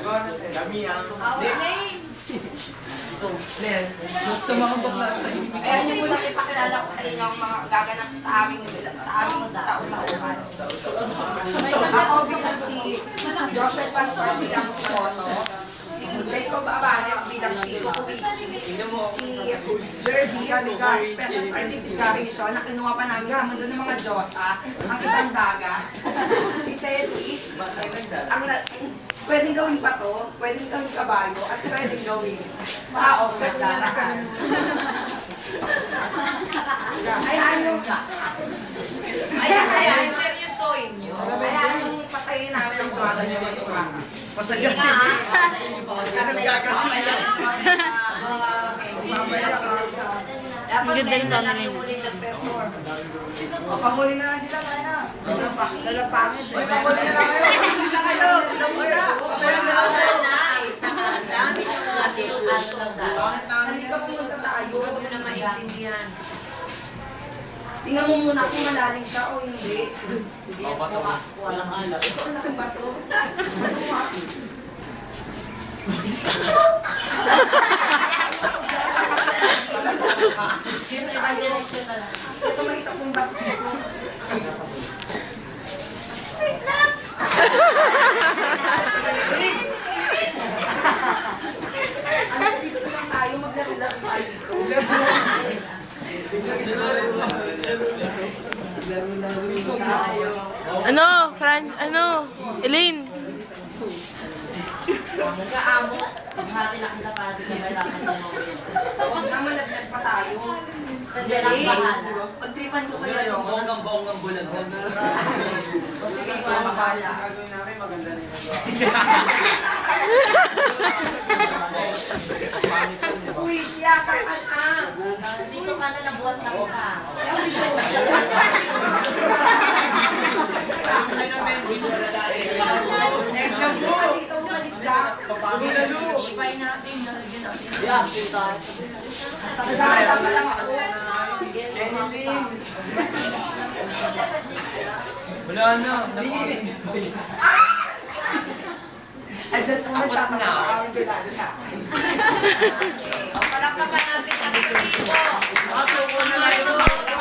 Kami ang... Sa mga bakla tayo. Ayan yung muna ipakilala ko sa inyo ang mga gaganap sa aming sa aming taon-taon. Ako bilang si Joshua Pastor bilang si Otto, si Jacob Avanes bilang si Kukuichi, si Jerby Amiga, special participation na kinuha pa namin sa mundo ng mga Diyosa, ang isang daga, si Seti, ang pwedeng gawing pato, pwedeng gawing kabayo, at pwedeng gawing paong na daraan. Ay, ano ka? Ay, ay, ay, Seryosoin nyo. ay, ano, pasayin namin ang tuwagan niyo mag-tuwaga. Masaya. Ano gagawin? Mamaya ka. Dapat Ang ganda ngayon ng na ano lang nila. yung ulit nag-perform. O, panguli na lang sila, kaya na. Dalapangit. Uy, panguli na lang kayo. Sige na kayo. Silang muna. Panguli na lang kayo. Ang dami ng mga ano lang dahil. Halika pumunta tayo. Huwag mo na maintindihan. Tingnan mo muna kung malalim ka o hindi. Hindi ako walang alam. Ito ang laking bato. Ito may isa kong bato. Ano, dito na lang tayo, maglaro-laro tayo dito. Ano, Fran, ano, Elaine. Kaamo, hati lang kita para ka kailangan ng mga Huwag na malaglag pa tayo. Sandali lang bahala. Pagtripan ko kaya yung Bonggang bonggang bulan. O sige, ikaw makala. Gagawin namin maganda na yun. Uy, siyasan ka na. Dito ka na nabuhat lang ka. Dito mo maliglag. Ipay natin, nalagyan natin. Nagkakala pa lang ako. Wala na. Andyan po Tapos nagtatapos na. sa aming bilado na. Palakpakan natin ang dito. Ako, una na ito.